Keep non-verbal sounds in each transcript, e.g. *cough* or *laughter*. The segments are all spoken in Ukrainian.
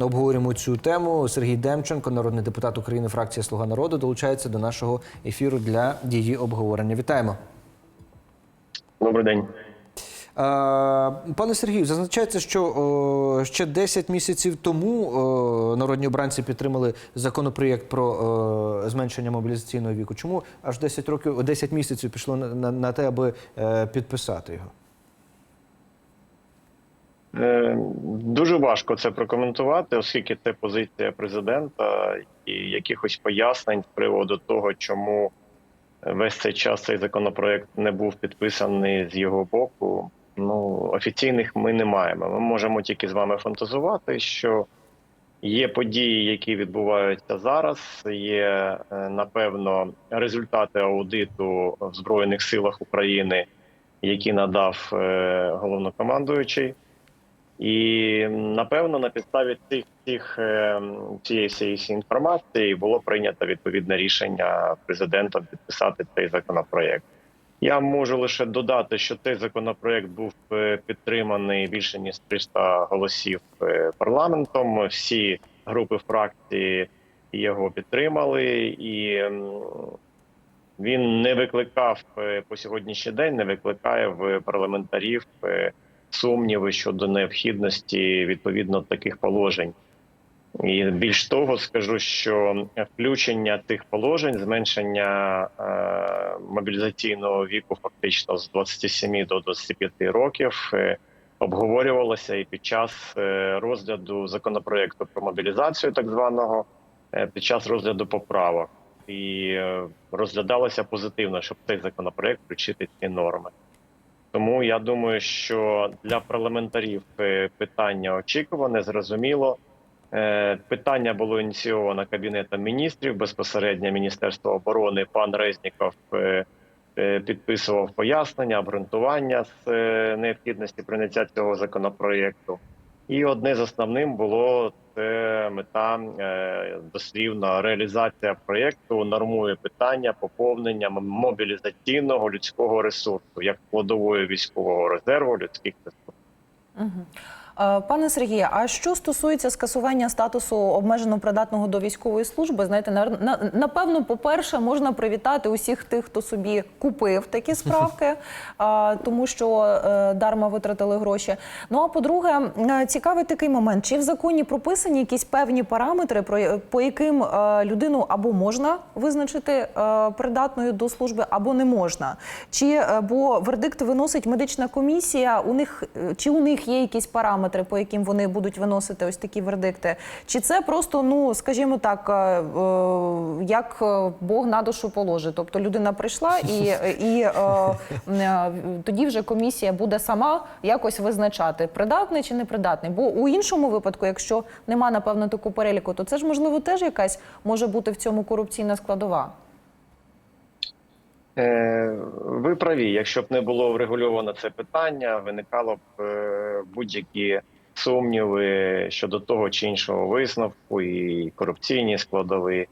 обговорюємо цю тему. Сергій Демченко, народний депутат України, фракція Слуга народу, долучається до нашого ефіру для її обговорення. Вітаємо. Добрий день. Пане Сергію, зазначається, що ще 10 місяців тому народні обранці підтримали законопроєкт про зменшення мобілізаційного віку. Чому аж 10 років, 10 місяців пішло на, на, на те, аби е, підписати його? Е, Дуже важко це прокоментувати, оскільки це позиція президента і якихось пояснень з приводу того, чому весь цей час цей законопроект не був підписаний з його боку. Ну офіційних ми не маємо. Ми можемо тільки з вами фантазувати, що є події, які відбуваються зараз. Є е, напевно результати аудиту в збройних силах України, які надав е, головнокомандуючий. І напевно на підставі цих цих е, цієї інформації було прийнято відповідне рішення президентом підписати цей законопроект. Я можу лише додати, що цей законопроект був е, підтриманий більше ніж 300 голосів е, парламентом. Всі групи фракції його підтримали, і він не викликав е, по сьогоднішній день, не викликає в парламентарів сумніви щодо необхідності відповідно таких положень. І більш того, скажу, що включення тих положень, зменшення е, мобілізаційного віку, фактично з 27 до 25 років, е, обговорювалося і під час е, розгляду законопроекту про мобілізацію, так званого, під час розгляду поправок, і розглядалося позитивно, щоб цей законопроект включити ці норми. Тому я думаю, що для парламентарів е, питання очікуване, зрозуміло. Е, Питання було ініційовано Кабінетом міністрів безпосередньо Міністерство оборони. Пан Резніков е, підписував пояснення, обґрунтування з необхідності прийняття цього законопроєкту. І одне з основним було це мета е, дослівно реалізація проєкту нормує питання поповнення мобілізаційного людського ресурсу як кладової військового резерву людських ресурсів. Мгм. Е, Пане Сергію, а що стосується скасування статусу обмежено придатного до військової служби, знаєте, на- на- напевно, по-перше, можна привітати усіх тих, хто собі купив такі справки, *laughs* тому що е, дарма витратили гроші. Ну а по-друге, е, цікавий такий момент: чи в законі прописані якісь певні параметри, по яким людину або можна визначити придатною до служби, або не можна? Чи бо вердикт виносить медична комісія? У них чи у них є якісь параметри, по яким вони будуть виносити ось такі вердикти? Чи це просто, ну скажімо так, е, е, як е, Бог на душу положить? Тобто людина прийшла і, *laughs* і тоді вже комісія буде сама якось визначати, придатний чи непридатний. Бо у іншому випадку, якщо нема напевно таку переліку, то це ж можливо теж якась може бути в цьому корупційна складова. Ви праві, якщо б не було врегульовано це питання, виникало б будь-які сумніви щодо того чи іншого висновку і корупційні складові.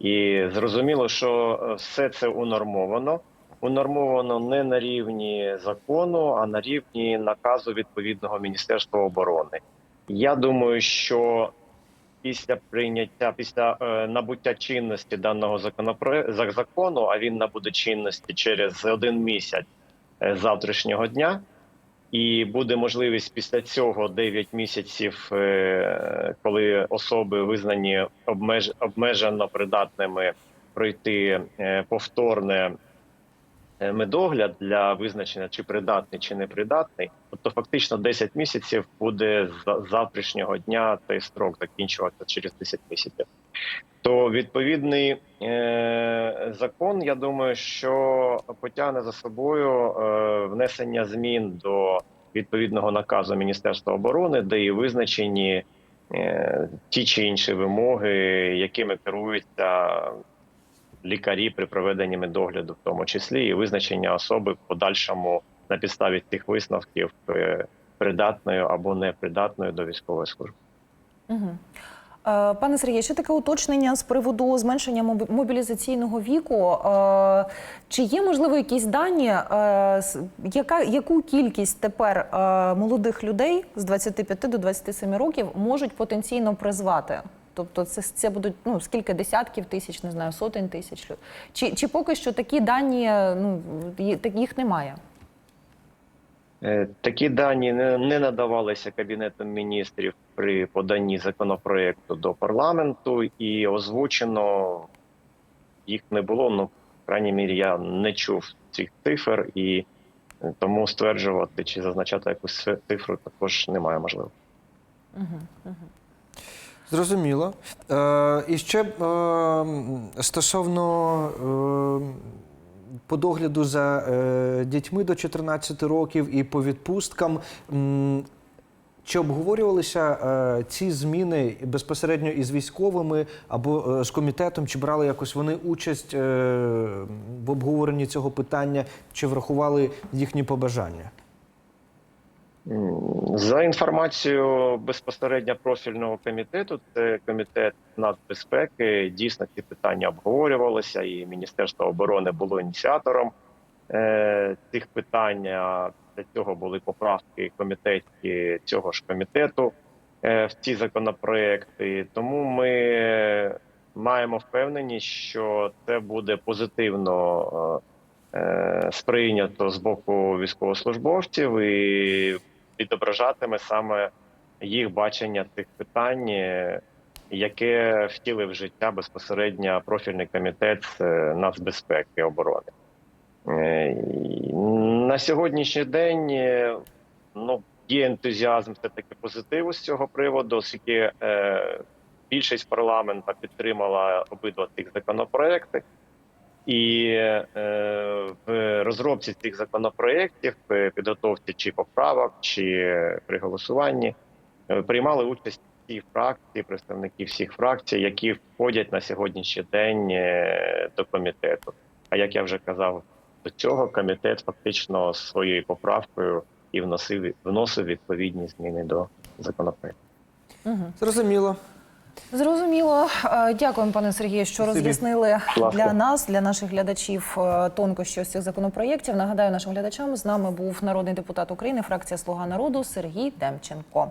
І зрозуміло, що е, все це унормовано. Унормовано не на рівні закону, а на рівні наказу відповідного Міністерства оборони. Я думаю, що після прийняття, після е, набуття чинності даного законопроекту закону, а він набуде чинності через один місяць е, завтрашнього дня, і буде можливість після цього 9 місяців, е, коли особи визнані обмеж, обмежено придатними пройти е, повторне медогляд для визначення, чи придатний, чи не придатний. Тобто, фактично 10 місяців буде з завтрашнього дня цей строк закінчуватися через 10 місяців. То відповідний е, закон, я думаю, що потягне за собою е, внесення змін до відповідного наказу Міністерства оборони, де і визначені е, ті чи інші вимоги, якими керуються лікарі при проведенні медогляду, в тому числі, і визначення особи в подальшому на підставі цих висновків е, придатною або непридатною до військової служби. Угу. Пане Сергію, ще таке уточнення з приводу зменшення мобілізаційного віку. Е, Чи є можливо якісь дані, яка яку кількість тепер молодих людей з 25 до 27 років можуть потенційно призвати? Тобто, це, це будуть ну скільки десятків тисяч, не знаю, сотень тисяч. Чи, чи поки що такі дані ну їх немає? Е, Такі дані не, надавалися Кабінетом міністрів при поданні законопроекту до парламенту, і озвучено їх не було. Ну, в крайній мірі, я не чув цих цифр, і е, тому стверджувати чи зазначати якусь цифру також немає можливості. Зрозуміло. Е, і ще е, стосовно е, по догляду за е, дітьми до 14 років і по відпусткам. Чи обговорювалися е, ці зміни безпосередньо із військовими або е, з комітетом? Чи брали якось вони участь е, в обговоренні цього питання, чи врахували їхні побажання? За інформацією безпосередньо профільного комітету, це комітет нацбезпеки, дійсно ці питання обговорювалися, і Міністерство оборони було ініціатором е, цих питань. Для цього були поправки комітетські цього ж комітету е, в ці законопроекти. Тому ми маємо впевненість, що це буде позитивно е, е, сприйнято з боку військовослужбовців і відображатиме саме їх бачення цих питань, е, яке втілив в життя безпосередньо профільний комітет е, нацбезпеки і оборони. Е, На сьогоднішній день ну, є ентузіазм все-таки позитиву з цього приводу, оскільки е, більшість парламента підтримала обидва цих законопроекти. І е, в розробці цих законопроєктів, е, підготовці чи поправок, чи при голосуванні е, приймали участь всі фракції, представники всіх фракцій, які входять на сьогоднішній день е, до комітету. А як я вже казав, до цього комітет фактично своєю поправкою і вносив вносив відповідні зміни до законопроекту. Зрозуміло. Зрозуміло. Е, Дякуємо, пане Сергію, що Спасибо. роз'яснили ласка. для нас, для наших глядачів е, тонкощі цих законопроєктів. Нагадаю нашим глядачам, з нами був народний депутат України, фракція Слуга народу Сергій Демченко.